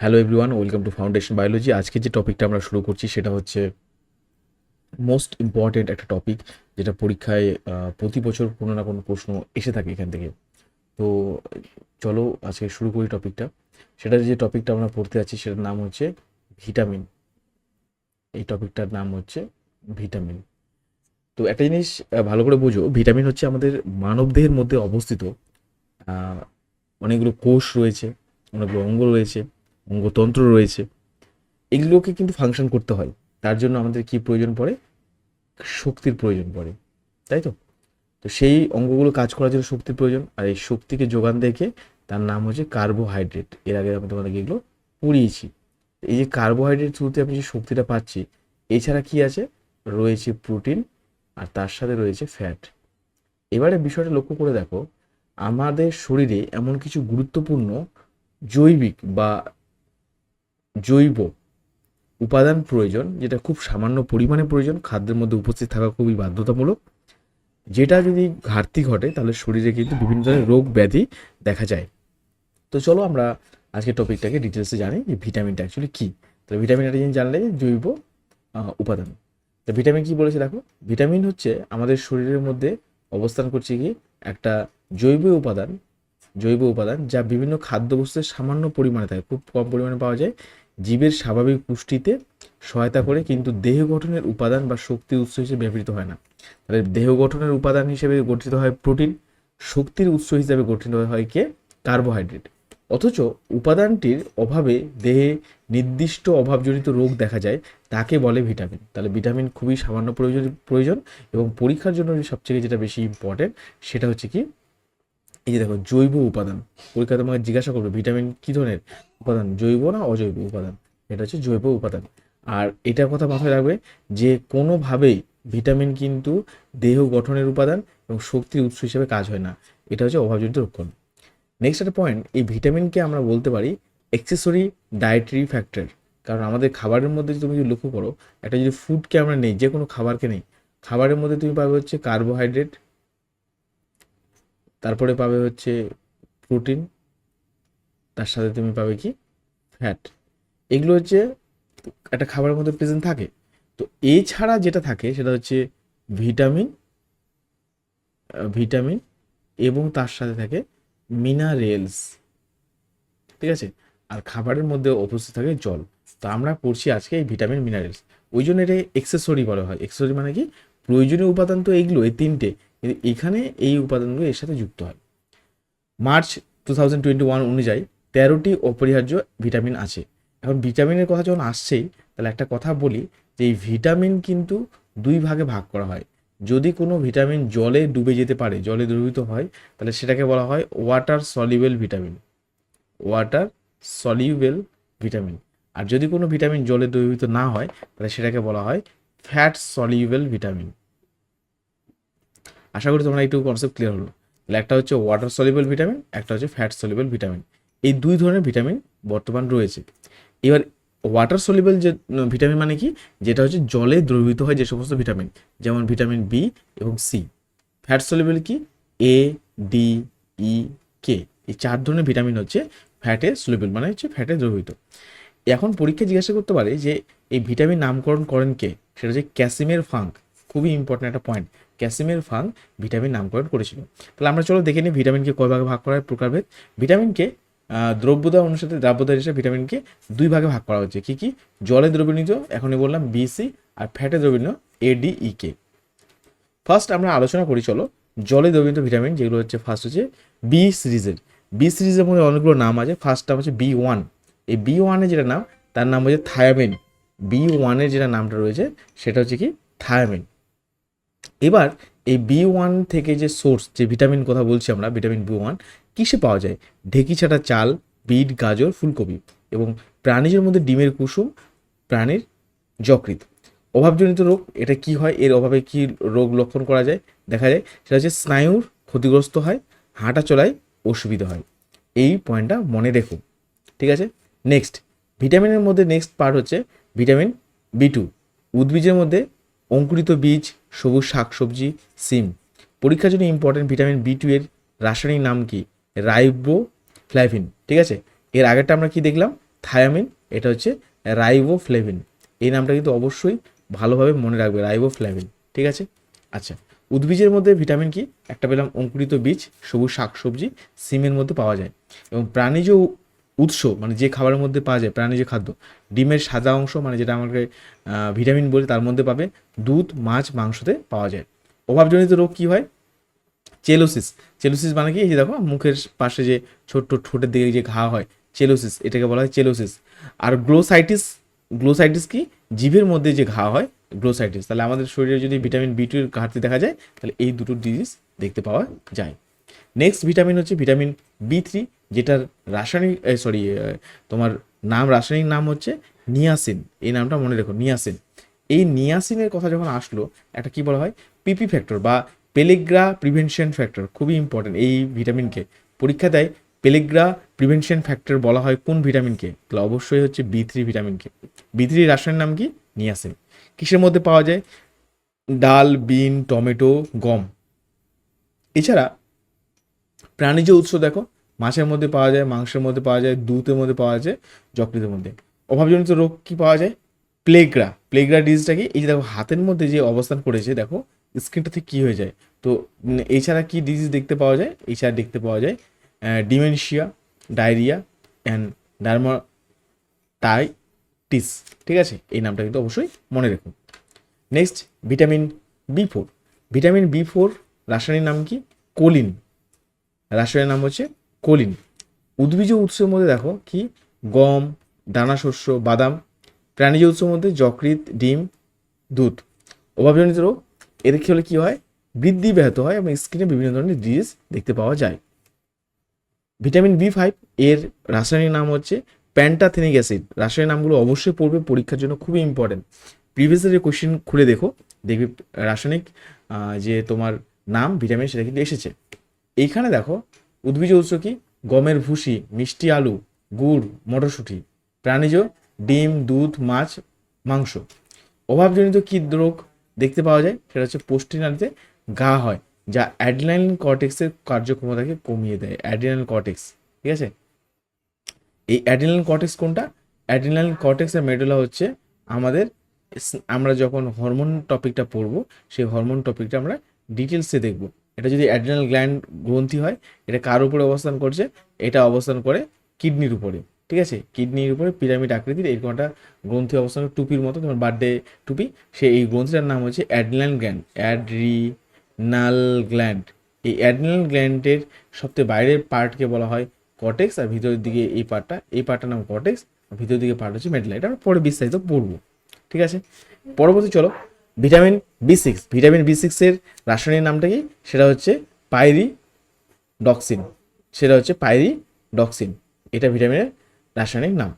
Hello everyone welcome to foundation biology আজকে যে টপিকটা আমরা শুরু করছি সেটা হচ্ছে মোস্ট ইম্পর্টেন্ট একটা টপিক যেটা পরীক্ষায় প্রতি বছর কোনো না কোনো প্রশ্ন এসে থাকে এখান থেকে। তো চলো আজকে শুরু করি টপিকটা সেটা যে টপিকটা আমরা পড়তে যাচ্ছি সেটার নাম হচ্ছে ভিটামিন এই টপিকটার নাম হচ্ছে ভিটামিন তো একটা জিনিস ভালো করে বোঝো ভিটামিন হচ্ছে আমাদের মানবদেহের মধ্যে অবস্থিত। অনেকগুলো কোষ রয়েছে, অনেকগুলো অঙ্গ রয়েছে। অঙ্গতন্ত্র রয়েছে। এগুলোকে কিন্তু ফাংশন করতে হয়। তার জন্য আমাদের কি প্রয়োজন পড়ে? শক্তির প্রয়োজন পড়ে। তাই তো? তো সেই অঙ্গগুলো কাজ করার জন্য শক্তির প্রয়োজন। আর এই শক্তিকে যোগান দেখে তার নাম হচ্ছে কার্বোহাইড্রেট এর আগে আমি তোমাদেরকে এগুলো পড়িয়েছি। এই যে কার্বোহাইড্রেট থ্রুতে আমি যে শক্তিটা পাচ্ছি এছাড়া কি আছে? রয়েছে প্রোটিন আর তার সাথে রয়েছে ফ্যাট এবারে বিষয়টা লক্ষ্য করে দেখো। আমাদের শরীরে এমন কিছু গুরুত্বপূর্ণ জৈবিক বা জৈব উপাদান প্রয়োজন, যেটা খুব সামান্য পরিমাণে প্রয়োজন, খাদ্যের মধ্যে উপস্থিত থাকা খুবই বাধ্যতামূলক, যেটা যদি ঘাটতি ঘটে, তাহলে শরীরে কিন্তু বিভিন্ন ধরনের রোগ ব্যাধি দেখা যায়। তো চলো আমরা আজকে টপিকটাকে ডিটেলসে জানি যে ভিটামিনটা অ্যাকচুয়ালি কী। তো ভিটামিন একটা জিনিস জানলে জৈব উপাদান। তো ভিটামিন কি বলেছে দেখো? ভিটামিন হচ্ছে আমাদের শরীরের মধ্যে অবস্থান করছে কি? একটা জৈব উপাদান জৈব উপাদান যা বিভিন্ন খাদ্যবস্তুর সামান্য পরিমাণে থাকে, খুব কম পরিমাণে পাওয়া যায়। জীবের স্বাভাবিক পুষ্টিতে সহায়তা করে কিন্তু দেহ গঠনের উপাদান বা শক্তির উৎস হিসেবে ব্যবহৃত হয় না। তাহলে দেহ গঠনের উপাদান হিসেবে গঠিত হয় প্রোটিন, শক্তির উৎস হিসেবে গঠিত হয় কে? কার্বোহাইড্রেট। অথচ উপাদানটির অভাবে দেহে নির্দিষ্ট অভাবজনিত রোগ দেখা যায়, তাকে বলে ভিটামিন। তাহলে ভিটামিন খুবই সামান্য প্রয়োজন প্রয়োজন এবং পরীক্ষার জন্য সবচেয়ে যেটা বেশি ইম্পর্টেন্ট সেটা হচ্ছে কি এই যে দেখো, জৈব উপাদান। পরীক্ষা তোমাকে জিজ্ঞাসা করবে, ভিটামিন কী ধরনের উপাদান, জৈব না অজৈব উপাদান? এটা হচ্ছে জৈব উপাদান। আর এটার কথা মাথায় রাখবে যে, কোনোভাবেই ভিটামিন কিন্তু দেহ গঠনের উপাদান এবং শক্তির উৎস হিসেবে কাজ হয় না। এটা হচ্ছে অভাবজনিত লক্ষণ। নেক্সট একটা পয়েন্ট এই ভিটামিনকে আমরা বলতে পারি এক্সেসরি ডায়েটারি ফ্যাক্টর কারণ আমাদের খাবারের মধ্যে তুমি যদি লক্ষ্য করো, একটা যদি ফুডকে আমরা নেই যে কোনো খাবারকে নেই, খাবারের মধ্যে তুমি পাবে হচ্ছে কার্বোহাইড্রেট তারপরে পাবে হচ্ছে প্রোটিন তার সাথে তুমি পাবে কি? ফ্যাট এগুলো হচ্ছে একটা খাবারের মধ্যে প্রেজেন্ট থাকে। তো এছাড়া যেটা থাকে সেটা হচ্ছে ভিটামিন ভিটামিন এবং তার সাথে থাকে মিনারেলস ঠিক আছে? আর খাবারের মধ্যে উপস্থিত থাকে জল। তো আমরা পড়ছি আজকে এই ভিটামিন মিনারেলস ওই জন্য এটা এক্সেসরি বলা হয়। এক্সেসরি মানে কি? প্রয়োজনীয় উপাদান তো এইগুলো এই তিনটে। এখানে এই উপাদানগুলো এর সাথে যুক্ত হয়। March two thousand twenty one অনুযায়ী তেরোটি অপরিহার্য ভিটামিন আছে। এখন ভিটামিনের কথা যখন আসছেই, তাহলে একটা কথা বলি যে এই ভিটামিন কিন্তু দুই ভাগে ভাগ করা হয়। যদি কোনো ভিটামিন জলে ডুবে যেতে পারে, জলে দ্রবীভূত হয়, তাহলে সেটাকে বলা হয় water soluble vitamin water soluble vitamin আর যদি কোনো ভিটামিন জলে দ্রবীভূত না হয়, তাহলে সেটাকে বলা হয় ফ্যাট সলিউবেল ভিটামিন আশা করি তোমরা একটু কনসেপ্ট ক্লিয়ার হলো। একটা হচ্ছে ওয়াটার সলিউবল ভিটামিন একটা হচ্ছে ফ্যাট সলিউবল ভিটামিন এই দুই ধরনের ভিটামিন বর্তমান রয়েছে। এবার ওয়াটার সলিউবল যে ভিটামিন মানে কি? যেটা হচ্ছে জলে দ্রবীভূত হয় যে সমস্ত ভিটামিন যেমন ভিটামিন বি এবং সি ফ্যাট সলিউবল কি? এ ডি ই কে এই চার ধরনের ভিটামিন হচ্ছে ফ্যাটে সলিউবল মানে হচ্ছে ফ্যাটে দ্রবীভূত এখন পরীক্ষা জিজ্ঞাসা করতে পারে যে, এই ভিটামিন নামকরণ করেন কে? সেটা হচ্ছে ক্যাসিমের ফাঙ্ক। খুবই ইম্পর্ট্যান্ট একটা পয়েন্ট ক্যাসিমের ফাং ভিটামিন নামকরণ করেছিল। তাহলে আমরা চলো দেখে নিই ভিটামিনকে কয় ভাগে ভাগ করা হয় প্রকারভেদ। ভিটামিনকে দ্রব্যতা অনুসারে দ্রাব্যতা হিসেবে ভিটামিনকে দুই ভাগে ভাগ করা হচ্ছে কি কি? জলে দ্রবণীয়, এখনই বললাম বিসি আর ফ্যাটে দ্রবণীয় এডিই কে ফার্স্ট আমরা আলোচনা করি, চলো, জলে দ্রবণীয় ভিটামিন যেগুলো হচ্ছে ফার্স্ট হচ্ছে বি সিরিজের বি সিরিজের মধ্যে অনেকগুলো নাম আছে। ফার্স্ট নাম হচ্ছে বি ওয়ান এই বি ওয়ানের যেটা নাম, তার নাম হচ্ছে থায়ামিন। বি ওয়ানের যেটা নামটা রয়েছে, সেটা হচ্ছে কি? থায়ামিন। এবার এই বি ওয়ান থেকে যে সোর্স যে ভিটামিন কথা বলছি আমরা ভিটামিন বি ওয়ান কিসে পাওয়া যায়? ঢেকি ছাটা চাল, বিট, গাজর, ফুলকপি এবং প্রাণীজের মধ্যে ডিমের কুসুম, প্রাণীর যকৃৎ। অভাবজনিত রোগ, এটা কি হয়? এর অভাবে কি রোগ লক্ষণ করা যায়? দেখা যায়, সেটা হচ্ছে স্নায়ুর ক্ষতিগ্রস্ত হয়, হাঁটা চলায় অসুবিধা হয়। এই পয়েন্টটা মনে রেখো। ঠিক আছে? নেক্সট ভিটামিনের মধ্যে নেক্সট পার্ট হচ্ছে ভিটামিন বি টু উদ্ভিদের মধ্যে অঙ্কুরিত বীজ সবুজ শাকসবজি, সিম। পরীক্ষার জন্য ইম্পর্টেন্ট ভিটামিন বি টু এর রাসায়নিক নাম কি? রাইবো ফ্ল্যাভিন ঠিক আছে? এর আগেরটা আমরা কি দেখলাম? থায়ামিন, এটা হচ্ছে রাইবোফ্লেভিন। এই নামটা কিন্তু অবশ্যই ভালোভাবে মনে রাখবে, রাইবোফ্লেভিন। ঠিক আছে? আচ্ছা উদ্ভিজের মধ্যে ভিটামিন কি? একটা পেলাম অঙ্কুরিত বীজ, সবুজ শাকসবজি, সিমের মধ্যে পাওয়া যায়। এবং প্রাণীজ উৎস মানে যে খাবারের মধ্যে পাওয়া যায়, প্রাণীজ খাদ্য, ডিমের সাদা অংশ মানে যেটা আমাকে ভিটামিন বলি তার মধ্যে পাবে, দুধ, মাছ, মাংসতে পাওয়া যায়। অভাবজনিত রোগ কি হয়? চেলোসিস। চেলোসিস মানে কি? এই যে দেখো, মুখের পাশে যে ছোট্ট ঠোঁটের দিকে যে ঘা হয়, চেলোসিস, এটাকে বলা হয় চেলোসিস। আর গ্লোসাইটিস গ্লোসাইটিস কি? জিভের মধ্যে যে ঘা হয়, গ্লোসাইটিস। তাহলে আমাদের শরীরে যদি ভিটামিন বি টুর ঘাটতি দেখা যায়, তাহলে এই দুটো ডিজিজ দেখতে পাওয়া যায়। নেক্সট ভিটামিন হচ্ছে ভিটামিন বি থ্রি যেটার রাসায়নিক সরি তোমার নাম, রাসায়নিক নাম হচ্ছে নিয়াসিন। এই নামটা মনে রেখো, নিয়াসিন। এই নিয়াসিনের কথা যখন আসলো, একটা কি বলা হয়? পিপি ফ্যাক্টর বা পেলেগ্রা প্রিভেনশন ফ্যাক্টর খুবই ইম্পর্টেন্ট এই ভিটামিনকে পরীক্ষা দেয় পেলেগ্রা প্রিভেনশন ফ্যাক্টর বলা হয় কোন ভিটামিনকে তাহলে অবশ্যই হচ্ছে বি থ্রি ভিটামিনকে বি থ্রি রাসায়নিক নাম কি? নিয়াসিন। কিসের মধ্যে পাওয়া যায়? ডাল, বিন, টমেটো, গম। এছাড়া প্রাণীজ উৎস দেখো মাছের মধ্যে পাওয়া যায়, মাংসের মধ্যে পাওয়া যায়, দুধের মধ্যে পাওয়া যায়, যকৃতের মধ্যে। অভাবজনিত রোগ কি পাওয়া যায়? প্লেগ্রা। প্লেগ্রা ডিজিজটা কি? এই যে দেখো, হাতের মধ্যে যে অবস্থান করেছে, দেখো স্ক্রিনটা থেকে কী হয়ে যায়? তো এছাড়া কি ডিজিজ দেখতে পাওয়া যায়? এছাড়া দেখতে পাওয়া যায় ডিমেনশিয়া ডায়রিয়া অ্যান্ড ডার্মাটাইটিস ঠিক আছে? এই নামটা কিন্তু অবশ্যই মনে রেখো। Next vitamin B four vitamin B four রাসায়নিক নাম কি? কোলিন। রাসায়নিক নাম হচ্ছে কোলিন। উদ্ভিজ উৎসের মধ্যে দেখো কি? গম দানা শস্য বাদাম। প্রাণীজ উৎসের মধ্যে যকৃৎ, ডিম, দুধ। অভাবজনিত রোগ এদের খেলে কি হয়? বৃদ্ধি ব্যাহত হয় এবং স্কিনে বিভিন্ন ধরনের ডিজিজ দেখতে পাওয়া যায়। ভিটামিন বি ফাইভ এর রাসায়নিক নাম হচ্ছে প্যান্টাথেনিক অ্যাসিড রাসায়নিক নামগুলো অবশ্যই পড়বে পরীক্ষার জন্য, খুবই ইম্পর্টেন্ট প্রিভিয়াস যে কোশ্চেন খুলে দেখো, দেখবি রাসায়নিক যে তোমার নাম ভিটামিন সেটা কিন্তু এসেছে। এইখানে দেখো উদ্ভিজ উৎস কি? গমের ভুসি, মিষ্টি আলু, গুড়, মটরশুঁটি। প্রাণীজ ডিম, দুধ, মাছ, মাংস। অভাবজনিত কি রোগ দেখতে পাওয়া যায়? সেটা হচ্ছে পুষ্টিনালীতে ঘা হয়, যা অ্যাড্রিনালিন কর্টেক্সের কার্যক্ষমতাকে কমিয়ে দেয়। অ্যাড্রিনাল কর্টেক্স, ঠিক আছে? এই অ্যাড্রিনাল কর্টেক্স কোনটা? অ্যাড্রিনাল কর্টেক্সের মেডুলা হচ্ছে আমাদের আমরা যখন হরমোন টপিকটা পড়ব, সেই হরমোন টপিকটা আমরা ডিটেলসে দেখব। এটা যদি অ্যাড্রিনাল গ্ল্যান্ড গ্রন্থি হয়, এটা কার উপরে অবস্থান করছে? এটা অবস্থান করে কিডনির উপরে, ঠিক আছে? কিডনির উপরে পিরামিড আকৃতির এরকম একটা গ্রন্থি অবস্থান টুপির মতো, তোমার বার্থডে টুপি, সে এই গ্রন্থিটার নাম হচ্ছে অ্যাড্রিনাল গ্ল্যান্ড অ্যাড্রিনাল গ্ল্যান্ড এই অ্যাড্রিনাল গ্ল্যান্ডের সবচেয়ে বাইরের পার্টকে বলা হয় কটেক্স আর ভিতরের দিকে এই পার্টটা এই পার্টটার নাম কটেক্স ভিতরের দিকে পার্ট হচ্ছে মেডলা এটা আমরা পরে বিস্তারিত পড়ব, ঠিক আছে? পরবর্তী চলো vitamin B six vitamin B সিক্সের রাসায়নিক নামটা কি? সেটা হচ্ছে পাইরি ডক্সিন সেটা হচ্ছে পাইরি ডক্সিন এটা ভিটামিনের রাসায়নিক নাম।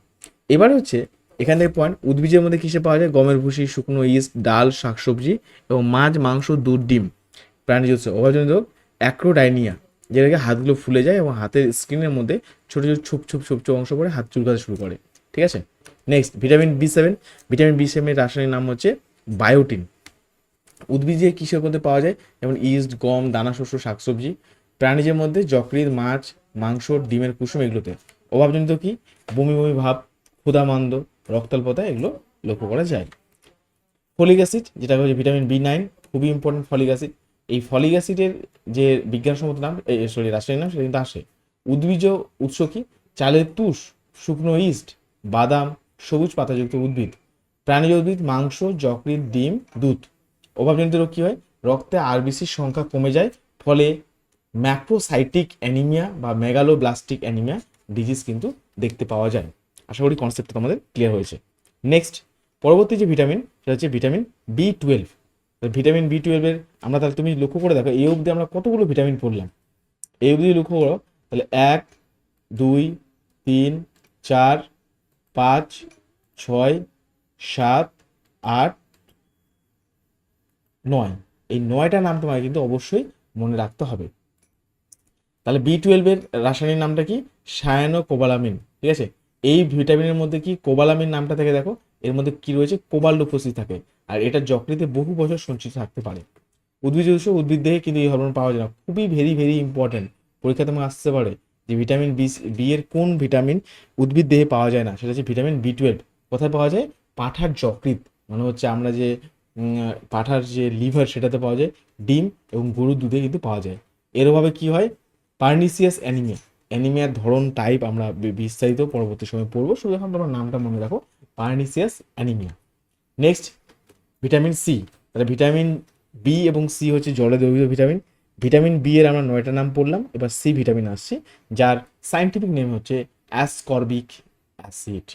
এবার হচ্ছে এখান থেকে পয়েন্ট উদ্ভিদের মধ্যে কিসে পাওয়া যায়? গমের ভুসি, শুকনো ইস্ট ডাল, শাকসবজি এবং মাছ, মাংস, দুধ, ডিম। প্রাণীজ উৎস। অভাবজনিত অ্যাক্রোডাইনিয়া, যেটাকে হাতগুলো ফুলে যায় এবং হাতের স্কিনের মধ্যে ছোটো ছোটো ছোপ ছোপ ছোপ ছোপ অংশ পড়ে হাত চুলকাতে শুরু করে। ঠিক আছে? Next vitamin B seven vitamin B সেভেনের রাসায়নিক নাম হচ্ছে বায়োটিন। উদ্ভিজে কিসের মধ্যে পাওয়া যায়? যেমন ইস্ট, গম, দানা, শস্য, শাকসবজি। প্রাণীজের মধ্যে যকৃৎ, মাছ, মাংস, ডিমের কুসুম এগুলোতে। অভাবজনিত কি? বমি বমি ভাব, ক্ষুধামান্দ, রক্তাল্পতা এগুলো লক্ষ্য করা যায়। ফলিক অ্যাসিড যেটা হচ্ছে ভিটামিন বি নাইন, খুবই ইম্পর্টেন্ট ফলিক অ্যাসিড। এই ফলিক অ্যাসিডের যে বিজ্ঞানসম্মত নাম সরি রাসায়নিক নাম, সেটা কিন্তু আসে। উদ্ভিজ উৎস কি? চালের তুষ, শুকনো ইস্ট, বাদাম, সবুজ পাতাযুক্ত উদ্ভিদ। প্রাণীজ উদ্ভিদ, মাংস, যকৃৎ, ডিম, দুধ। অভাবজনিত রোগ কী হয়? রক্তে আরবিসির সংখ্যা কমে যায়, ফলে ম্যাক্রোসাইটিক অ্যানিমিয়া বা মেগালোব্লাস্টিক অ্যানিমিয়া ডিজিজ কিন্তু দেখতে পাওয়া যায়। আশা করি কনসেপ্টটা তোমাদের ক্লিয়ার হয়েছে। নেক্সট পরবর্তী যে ভিটামিন সেটা হচ্ছে vitamin B twelve vitamin B টুয়েলভের আমরা তাহলে তুমি লক্ষ্য করে দেখো, এই অবধি আমরা কতগুলো ভিটামিন পড়লাম? এই অবধি লক্ষ্য করো, তাহলে এক, দুই, তিন, চার, পাঁচ, ছয় সাত, আট, নয়। এই নয়টা নাম তোমাকে কিন্তু অবশ্যই মনে রাখতে হবে। তাহলে বি টুয়েলভের রাসায়নিক নামটা কি? সায়ানো কোবালামিন ঠিক আছে? এই ভিটামিনের মধ্যে কি কোবালামিন নামটা থেকে দেখো? এর মধ্যে কি রয়েছে? কোবাল্ট উপস্থিত থাকে। আর এটা যকৃতে বহু বছর সঞ্চিত থাকতে পারে। উদ্ভিজ উৎস উদ্ভিদ দেহে কিন্তু এই হরমোন পাওয়া যায় না। খুবই ভেরি ভেরি ইম্পর্টেন্ট পরীক্ষা তোমাকে আসতে পারে যে ভিটামিন বি বি এর কোন ভিটামিন উদ্ভিদ দেহে পাওয়া যায় না। সেটা হচ্ছে ভিটামিন বি টুয়েলভ কোথায় পাওয়া যায়? পাঠার যকৃত মানে হচ্ছে আমরা যে পাঠার যে লিভার সেটাতে পাওয়া যায়, ডিম এবং গরুর দুধে কিন্তু পাওয়া যায়। এর অভাবে কি হয়? Pernicious anaemia. অ্যানিমিয়ার ধরন টাইপ আমরা বিস্তারিত পরবর্তী সময় পড়ব। শুধু এখন তোমার নামটা মনে রাখো। Pernicious anaemia. Next vitamin C তাহলে ভিটামিন বি এবং সি হচ্ছে জলে দ্রবীয় ভিটামিন ভিটামিন বি এর আমরা নয়টা নাম পড়লাম। এবার সি ভিটামিন আসছে, যার সাইন্টিফিক নেম হচ্ছে অ্যাসকর্বিক অ্যাসিড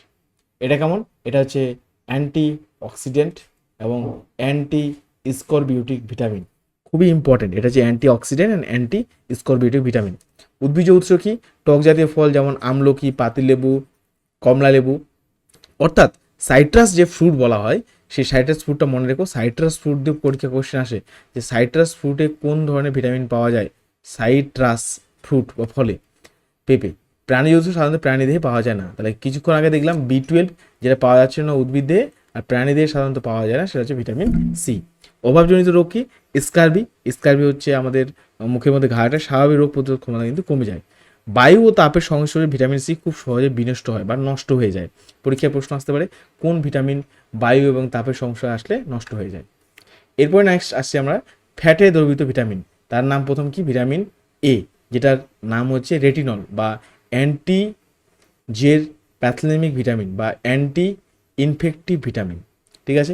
এটা কেমন? এটা হচ্ছে অ্যান্টি অক্সিডেন্ট এবং অ্যান্টি স্করবিউটিক ভিটামিন। খুবই ইম্পর্টেন্ট এটা হচ্ছে antioxidant and antiscorbutic vitamin. উদ্ভিজ উৎস কি? টক জাতীয় ফল যেমন আমলকি পাতিলেবু কমলা লেবু। অর্থাৎ সাইট্রাস যে ফ্রুট বলা হয়, সেই সাইট্রাস ফ্রুটটা মনে রেখো সাইট্রাস ফ্রুট দিয়ে পরীক্ষা কোশ্চেন আসে যে সাইট্রাস ফ্রুটে কোন ধরনের ভিটামিন পাওয়া যায়? সাইট্রাস ফ্রুট বা ফলে, পেঁপে। প্রাণী উৎস সাধারণত প্রাণী দেহে পাওয়া যায় না। তাহলে কিছুক্ষণ আগে দেখলাম বি টুয়েলভ যেটা পাওয়া যাচ্ছে না উদ্ভিদ আর প্রাণী দেহে সাধারণত পাওয়া যায় না, সেটা হচ্ছে ভিটামিন সি অভাবজনিত রোগ কি? স্কারবি। স্কারবি হচ্ছে আমাদের মুখের মধ্যে ঘাটা, স্বাভাবিক রোগ প্রতিরোধ ক্ষমতা কিন্তু কমে যায়। বায়ু ও তাপের সংস্পর্শে ভিটামিন সি খুব সহজে বিনষ্ট হয় বা নষ্ট হয়ে যায়। পরীক্ষায় প্রশ্ন আসতে পারে, কোন ভিটামিন বায়ু এবং তাপের সংস্পর্শে আসলে নষ্ট হয়ে যায়? এরপরে নেক্সট আসছি আমরা, ফ্যাটে দ্রবিত ভিটামিন। তার নাম প্রথম কি? ভিটামিন এ যেটার নাম হচ্ছে রেটিনল বা অ্যান্টি জের প্যাথলেমিক ভিটামিন বা অ্যান্টি ইনফেক্টিভ ভিটামিন ঠিক আছে?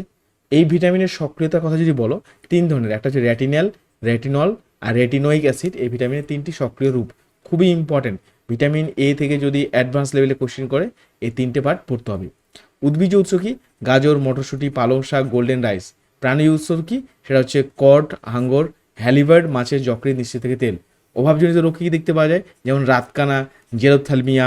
এই ভিটামিনের সক্রিয়তার কথা যদি বলো, তিন ধরনের, একটা হচ্ছে রেটিনাল রেটিনল আর রেটিনোইক অ্যাসিড এই ভিটামিনের তিনটি সক্রিয় রূপ। খুবই ইম্পর্টেন্ট ভিটামিন এ থেকে যদি অ্যাডভান্স লেভেলে কোশ্চেন করে, এই তিনটে পার্ট পড়তে হবে। উদ্ভিজ উৎস কি? গাজর, মটরশুঁটি, পালং শাক গোল্ডেন রাইস প্রাণী উৎস কি? সেটা হচ্ছে কট হাঙ্গর হ্যালিভার্ড মাছের যকৃৎ নিশ্চিত থেকে তেল। অভাবজনিত রোগ কি দেখতে পাওয়া যায়? যেমন রাতকানা জেরোথ্যালমিয়া,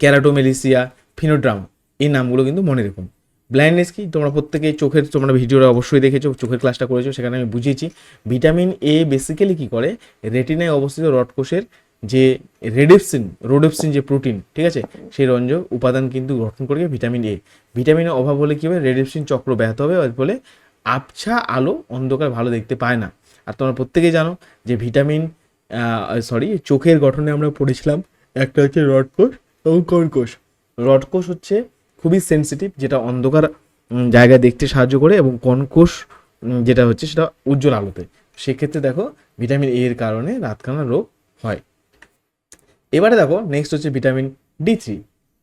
ক্যারাটোমেলিসিয়া, ফিনোড্রামা, এই নামগুলো কিন্তু মনে রাখুন ব্লাইন্ডনেস কি? তোমরা প্রত্যেকে চোখের, তোমরা ভিডিওটা অবশ্যই দেখেছ, চোখের ক্লাসটা করেছ, সেখানে আমি বুঝিয়েছি। ভিটামিন এ বেসিক্যালি কি করে? রেটিনায় অবস্থিত রডকোষের যে রেডিপসিন রোডেপসিন যে প্রোটিন ঠিক আছে? সেই রঞ্জক উপাদান কিন্তু গঠন করবে ভিটামিন এ ভিটামিনের অভাব হলে কী হবে? রেডিপসিন চক্র ব্যাহত হবে, এর ফলে আবছা আলো অন্ধকার ভালো দেখতে পায় না। আর তোমরা প্রত্যেকেই জানো যে ভিটামিন সরি চোখের গঠনে আমরা পড়েছিলাম। একটা হচ্ছে রডকোষ এবং কর্কোষ রডকোষ হচ্ছে খুবই সেনসিটিভ যেটা অন্ধকার জায়গায় দেখতে সাহায্য করে এবং কনকোষ যেটা হচ্ছে সেটা উজ্জ্বল আলোতে। সেক্ষেত্রে দেখো ভিটামিন এ এর কারণে রাতকানা রোগ হয়। এবারে দেখো নেক্সট হচ্ছে ভিটামিন ডি থ্রি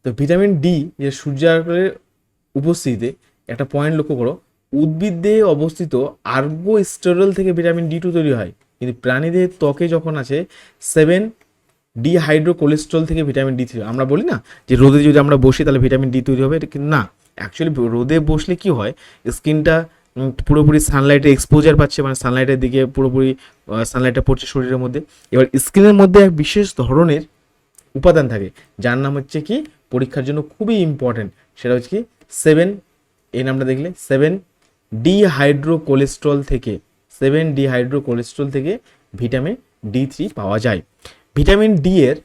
তো ভিটামিন ডি যে সূর্যালোকের উপস্থিতিতে একটা পয়েন্ট লক্ষ্য করো, উদ্ভিদ দেহে অবস্থিত আর্গোস্টেরল থেকে ভিটামিন ডি টু তৈরি হয়। কিন্তু প্রাণীদের ত্বকে যখন আছে সেভেন ডিহাইড্রো কোলেস্ট্রল থেকে ভিটামিন ডি থ্রি আমরা বলি না যে রোদে যদি আমরা বসি, তাহলে ভিটামিন ডি তৈরি হবে। এটা কিন্তু না। অ্যাকচুয়ালি রোদে বসলে কি হয়? স্কিনটা পুরোপুরি সানলাইটে এক্সপোজার পাচ্ছে মানে সানলাইটের দিকে পুরোপুরি সানলাইটটা পড়ছে শরীরের মধ্যে। এবার স্কিনের মধ্যে এক বিশেষ ধরনের উপাদান থাকে, যার নাম হচ্ছে কি? পরীক্ষার জন্য খুবই ইম্পর্টেন্ট সেটা হচ্ছে কি? সেভেন এই নামটা দেখলে সেভেন ডিহাইড্রো কোলেস্ট্রল থেকে সেভেন ডিহাইড্রো কোলেস্ট্রল থেকে ভিটামিন ডি থ্রি পাওয়া যায়। ভিটামিন ডি এর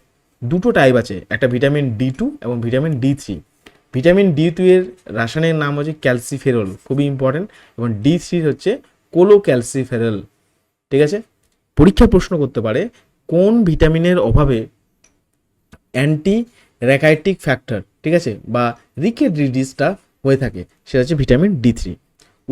দুটো টাইপ আছে, একটা ভিটামিন ডি টু এবং vitamin D three. Vitamin D two এর রাসায়নিক নাম হচ্ছে ক্যালসিফেরল, খুবই ইম্পর্টেন্ট এবং ডি থ্রি হচ্ছে কোলো ক্যালসিফেরল ঠিক আছে? পরীক্ষা প্রশ্ন করতে পারে, কোন ভিটামিনের অভাবে অ্যান্টি র্যাকাইটিক ফ্যাক্টর ঠিক আছে? বা রিকেট ডিজিজটা হয়ে থাকে, সেটা হচ্ছে ভিটামিন ডি থ্রি।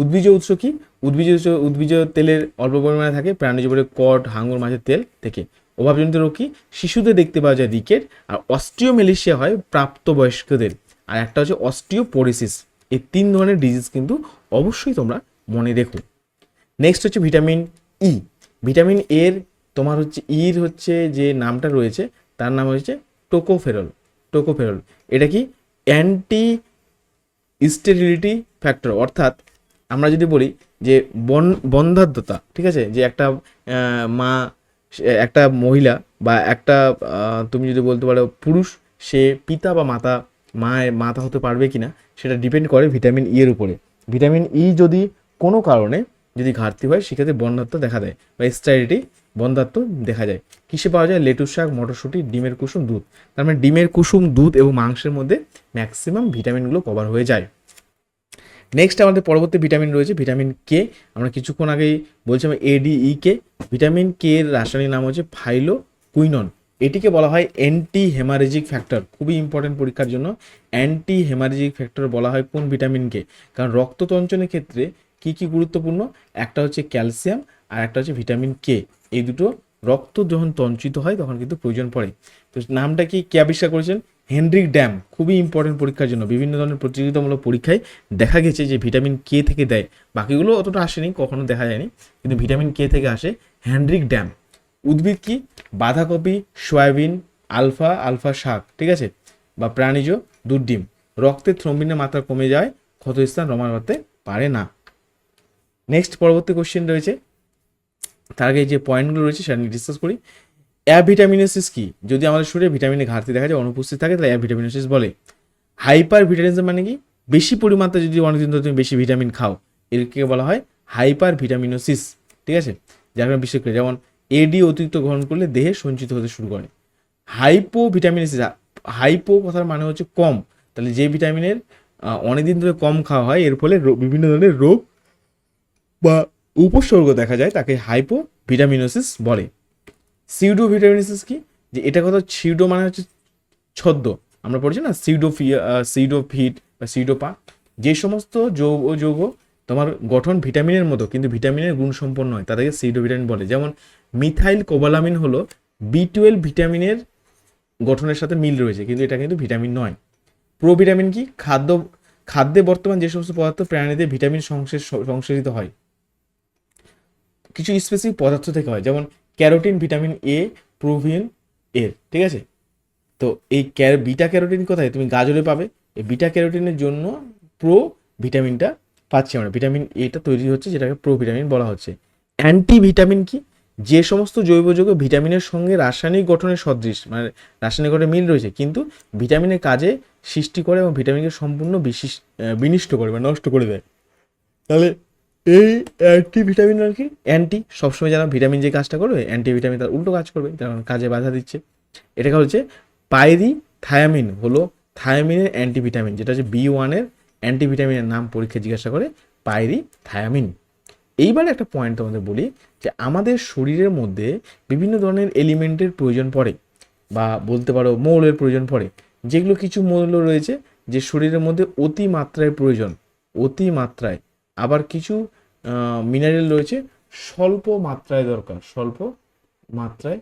উদ্ভিজ উৎস কি? উদ্ভিজ উদ্ভিজ তেলের অল্প পরিমাণে থাকে, প্রাণীজ বলে কট, হাঙ্গর, মাছের তেল থেকে। অভাবজনিত রোগ কি? শিশুদের দেখতে পাওয়া যায় রিকেট আর অস্টিওমেলিশিয়া হয় প্রাপ্তবয়স্কদের। আর একটা হচ্ছে অস্টিওপোরিসিস। এই তিন ধরনের ডিজিজ কিন্তু অবশ্যই তোমরা মনে রেখো। নেক্সট হচ্ছে ভিটামিন ই ভিটামিন এর তোমার হচ্ছে ইর হচ্ছে যে নামটা রয়েছে, তার নাম হচ্ছে টোকোফেরল। টোকোফেরল, এটা কি? অ্যান্টি স্টেরিলিটি ফ্যাক্টর অর্থাৎ আমরা যদি বলি যে বন বন্ধাত্মতা ঠিক আছে? যে একটা মা একটা মহিলা বা একটা তুমি যদি বলতে পারো পুরুষ, সে পিতা বা মাতা, মায়ের মাতা হতে পারবে কি না সেটা ডিপেন্ড করে ভিটামিন ই এর উপরে। ভিটামিন ই যদি কোনো কারণে যদি ঘাটতি হয়, সেক্ষেত্রে বন্ধাত্ম দেখা দেয় বা স্টাইরিটি বন্ধাত্ম দেখা যায়। কিসে পাওয়া যায়? লেটুস শাক, মটরশুঁটি, ডিমের কুসুম দুধ। তার মানে ডিমের কুসুম, দুধ এবং মাংসের মধ্যে ম্যাক্সিমাম ভিটামিনগুলো কভার হয়ে যায়। নেক্সট আমাদের পরবর্তী ভিটামিন রয়েছে ভিটামিন কে আমরা কিছুক্ষণ আগেই বলছিলাম এডিই কে ভিটামিন কে এর রাসায়নিক নাম হচ্ছে ফাইলো কুইনন এটিকে বলা হয় অ্যান্টি হেমারেজিক ফ্যাক্টর খুবই ইম্পর্টেন্ট পরীক্ষার জন্য। অ্যান্টি হেমারেজিক ফ্যাক্টর বলা হয় কোন ভিটামিনকে কারণ রক্ততঞ্চনের ক্ষেত্রে কি কি গুরুত্বপূর্ণ? একটা হচ্ছে ক্যালসিয়াম আর একটা হচ্ছে ভিটামিন কে এই দুটো রক্ত যখন তঞ্চিত হয়, তখন কিন্তু প্রয়োজন পড়ে। তো নামটা কি? কে আবিষ্কার করেছেন? হেনরিক ড্যাম খুবই ইম্পর্টেন্ট পরীক্ষার জন্য। বিভিন্ন ধরনের প্রতিযোগিতামূলক পরীক্ষায় দেখা গেছে যে ভিটামিন কে থেকে দেয়। বাকিগুলো অতটা আসেনি, কখনো দেখা যায়নি, কিন্তু ভিটামিন কে থেকে আসে হেনরিক ড্যাম। উদ্ভিদ কি? বাঁধাকপি, সয়াবিন, আলফা আলফা শাক, ঠিক আছে? বা প্রাণীজ, দুধ, ডিম। রক্তে থ্রম্বিনের মাত্রা কমে যায়, ক্ষতস্থান রমান করতে পারে না। নেক্সট পরবর্তী কোশ্চেন রয়েছে। তার আগে যে পয়েন্টগুলো রয়েছে সেটা নিয়ে ডিসকাস করি। অ্যাভিটামিনোসিস কি? যদি আমাদের শরীরে ভিটামিনের ঘাটতি দেখা যায়, অনুপস্থিত থাকে, তাহলে অ্যা অ্যাভিটামিনোসিস বলে। হাইপার ভিটামিনিজম মানে কি? বেশি পরিমাত্রা যদি অনেকদিন ধরে তুমি বেশি ভিটামিন খাও এরকে বলা হয় হাইপার ভিটামিনোসিস ঠিক আছে? যার কারণে বিশেষ করে, যেমন এডি অতিরিক্ত গ্রহণ করলে দেহে সঞ্চিত হতে শুরু করে। হাইপো ভিটামিনোসিস হাইপো কথার মানে হচ্ছে কম। তাহলে যে ভিটামিনের অনেকদিন ধরে কম খাওয়া হয়, এর ফলে বিভিন্ন ধরনের রোগ বা উপসর্গ দেখা যায়, তাকে হাইপো ভিটামিনোসিস বলে। সিউডো ভিটামিনোসিস কি? যে এটা কথা সিউডো মানে হচ্ছে ছদ্ম। আমরা পড়ছি না সিউডো সিউডো ফিট বা সিউডো পা। যে সমস্ত যৌগ যৌগ তোমার গঠন ভিটামিনের মতো, কিন্তু ভিটামিনের গুণ সম্পন্ন নয়, তাদেরকে সিউডো ভিটামিন বলে। যেমন মিথাইল কোবালামিন হলো বি টুয়েলভ ভিটামিনের গঠনের সাথে মিল রয়েছে, কিন্তু এটা কিন্তু ভিটামিন নয়। প্রো ভিটামিন কি? খাদ্য, খাদ্যে বর্তমান যে সমস্ত পদার্থ প্রাণীদের ভিটামিন সংশ্লেষ সংশ্লেষিত হয়। কিছু স্পেসিফিক পদার্থ থেকে হয়, যেমন ক্যারোটিন ভিটামিন এ প্রোভিন এর ঠিক আছে? তো এই বিটা ক্যারোটিন কোথায়? তুমি গাজরে পাবে। এই বিটা ক্যারোটিনের জন্য প্রো ভিটামিনটা পাচ্ছি আমরা। ভিটামিন এটা তৈরি হচ্ছে, যেটাকে প্রো ভিটামিন বলা হচ্ছে। অ্যান্টি ভিটামিন কি? যে সমস্ত জৈব যৌগ ভিটামিনের সঙ্গে রাসায়নিক গঠনের সদৃশ মানে রাসায়নিক গঠনের মিল রয়েছে, কিন্তু ভিটামিনের কাজে সৃষ্টি করে এবং ভিটামিনকে সম্পূর্ণ বিশিষ্ট বিনিষ্ট করে বা নষ্ট করে দেয়। তাহলে এই অ্যান্টি ভিটামিন আর কি, অ্যান্টি, সবসময় যারা ভিটামিন যে কাজটা করবে অ্যান্টি ভিটামিন তার উল্টো কাজ করবে কারণ কাজে বাধা দিচ্ছে। এটাকে হচ্ছে পাইরি থায়ামিন হলো থায়ামিনের অ্যান্টি ভিটামিন যেটা হচ্ছে বি ওয়ানের অ্যান্টি ভিটামিনের নাম পরীক্ষা জিজ্ঞাসা করে পাইরি থায়ামিন এইবার একটা পয়েন্ট তোমাদের বলি, যে আমাদের শরীরের মধ্যে বিভিন্ন ধরনের এলিমেন্টের প্রয়োজন পড়ে, বা বলতে পারো মৌলের প্রয়োজন পড়ে, যেগুলো কিছু মৌল রয়েছে, যে শরীরের মধ্যে অতি মাত্রায় প্রয়োজন অতি মাত্রায় আবার কিছু মিনারেল রয়েছে, স্বল্প মাত্রায় দরকার, স্বল্প মাত্রায়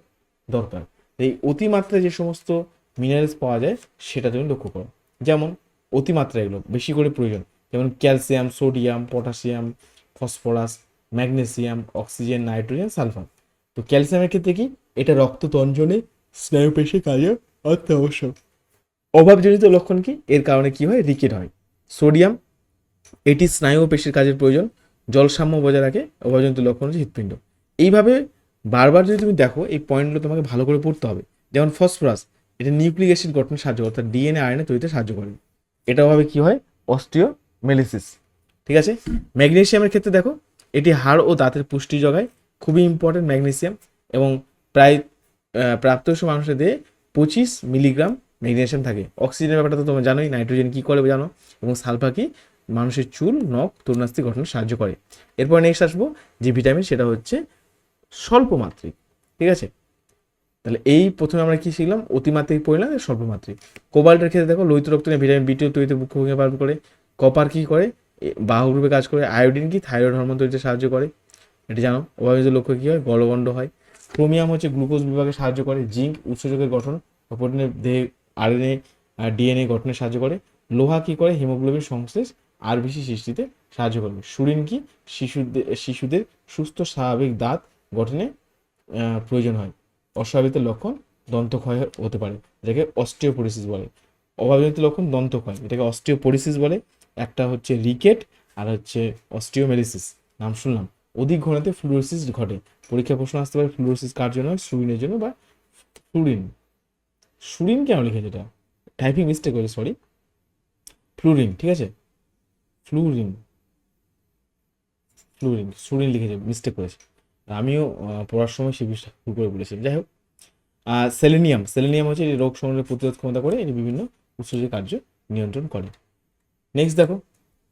দরকার। এই অতিমাত্রায় যে সমস্ত মিনারেলস পাওয়া যায়, সেটা তুমি লক্ষ্য করো। যেমন অতিমাত্রায় এগুলো, বেশি করে প্রয়োজন। যেমন calcium, sodium, potassium, phosphorus, magnesium, oxygen, nitrogen, sulphur. তো ক্যালসিয়ামের ক্ষেত্রে কি? এটা রক্ত তঞ্জনে স্নায়ুপেশি কাজে অত্যাবশ্যক। অভাবজনিত লক্ষণ কি? এর কারণে কি হয়? রিকেট হয়। সোডিয়াম এটি স্নায়ু পেশির কাজের প্রয়োজন। জল সাম্য বজায় রাখে অভাবজনিত লক্ষণ হচ্ছে হৃৎপিণ্ড। এইভাবে বারবার যদি তুমি দেখো, এই পয়েন্টগুলো তোমাকে ভালো করে পড়তে হবে। যেমন ফসফরাস, এটা নিউক্লিক অ্যাসিড গঠনে সাহায্য করে, অর্থাৎ ডিএনএ আয়নে তৈরিতে সাহায্য করে। এটা অভাবে কি হয়? অস্টিওমেলিসিস। ঠিক আছে? ম্যাগনেশিয়ামের ক্ষেত্রে দেখো, এটি হাড় ও দাঁতের পুষ্টি যোগায়, খুবই ইম্পর্টেন্ট ম্যাগনেশিয়াম এবং প্রায় প্রাপ্তবয়স্ক মানুষের দেহে পঁচিশ মিলিগ্রাম ম্যাগনেশিয়াম থাকে। অক্সিজেনের ব্যাপারটা তো তোমরা জানোই, নাইট্রোজেন কী করে জানো এবং সালফা কি? মানুষের চুল, নখ তরুণাস্তি গঠনে সাহায্য করে। এরপর নেক্সট আসব, যে ভিটামিন সেটা হচ্ছে স্বল্প মাত্রিক ঠিক আছে? তাহলে এই প্রথমে আমরা কি শিখলাম? অতিমাত্রিক পড়লাম আর স্বল্প মাত্রিক কোবাল্টের ক্ষেত্রে দেখো, লোহিত রক্ত নিয়ে ভিটামিন বি তৈরিতে মুখ্য ভূমিকা পালন করে। কপার কী করে? এ- বাহু রূপে কাজ করে। আয়োডিন কি? থাইরয়েড হরমোন তৈরিতে সাহায্য করে। এটি জানো? অভাবিত লক্ষ্য কী হয়? গলগণ্ড হয়। ক্রোমিয়াম হচ্ছে গ্লুকোজ বিভাগে সাহায্য করে। জিঙ্ক উৎসেচকের গঠন প্রোটিনের দেহে আরএনএ ডিএনএ গঠনে সাহায্য করে। লোহা কী করে? হিমোগ্লোবিন সংশ্লেষ আরবিসি সৃষ্টিতে সাহায্য করবে। সুরিন কি? শিশুদের শিশুদের সুস্থ, স্বাভাবিক দাঁত গঠনে প্রয়োজন হয়। অস্বাভাবিক লক্ষণ দন্তক্ষয় হতে পারে যেটাকে অস্টিওপোরিসিস বলে। অভাবজনিত লক্ষণ দন্তক্ষয়, এটাকে অস্টিওপোরিসিস বলে। একটা হচ্ছে রিকেট, আর হচ্ছে অস্টিওমেলিসিস নাম শুনলাম। অধিক ঘনতে ফ্লুরোসিস ঘটে। পরীক্ষা প্রশ্ন আসতে পারে, ফ্লুরোসিস কার জন্য হয়? সুরিনের জন্য বা ফ্লুরিন। সুরিন কেন লিখেছে এটা? টাইপিং মিস্টেক হয়েছে সরি ফ্লুরিন, ঠিক আছে? ফ্লুরিন। ফ্লুরিন সুরিন লিখেছে মিস্টেক করেছে। আমিও পড়ার সময় সে বিষয়টা ভুল করে বলেছিলাম যাই হোক সেলেনিয়াম সেলেনিয়াম হচ্ছে এই রোগ সংগ্রহের প্রতিরোধ ক্ষমতা করে এটি বিভিন্ন উৎসর্গের কার্য নিয়ন্ত্রণ করে। নেক্সট দেখো,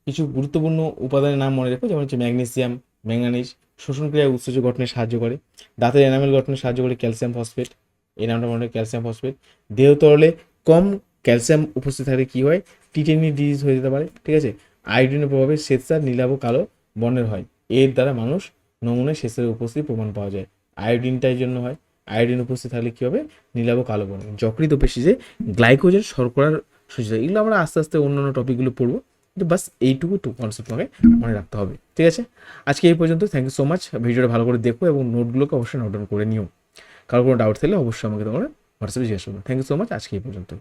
কিছু গুরুত্বপূর্ণ উপাদানের নাম মনে রেখো, যেমন হচ্ছে ম্যাগনেসিয়াম ম্যাঙ্গানিজ শোষণ ক্রিয়ায় উৎসর্গ গঠনে সাহায্য করে। দাঁতের এনামেল গঠনে সাহায্য করে ক্যালসিয়াম ফসফেট এই নামটা মনে ক্যালসিয়াম ফসফেট দেহ তরলে কম ক্যালসিয়াম উপস্থিত থাকলে কী হয়? টিটেনি ডিজিজ হয়ে যেতে পারে, ঠিক আছে? আয়োডিনের প্রভাবে শ্বেতসার নীলাভ কালো বর্ণের হয়। এর দ্বারা মানুষ নমুনায় শ্বেতসারের উপস্থিতি প্রমাণ পাওয়া যায়। আয়োডিনটাই জন্য হয়। আয়োডিন উপস্থিত থাকলে কী হবে? নীলাভ কালো বর্ণ। যকৃত পেশি যে গ্লাইকোজেন শর্করার সূচিত। এগুলো আমরা আস্তে আস্তে অন্যান্য টপিকগুলো পড়ব। কিন্তু বাস এইটুকু টু কনসেপ্ট আমাকে মনে রাখতে হবে। ঠিক আছে? আজকে এই পর্যন্ত। থ্যাংক ইউ সো মাচ ভিডিওটা ভালো করে দেখো এবং নোটগুলোকে অবশ্যই নোট ডাউন করে নিও। কারও কোনো ডাউট থাকলে অবশ্যই আমাকে তোমরা হোয়াটসঅ্যাপে জিজ্ঞাসা করব। থ্যাংক ইউ সো মাচ আজকে এই পর্যন্ত।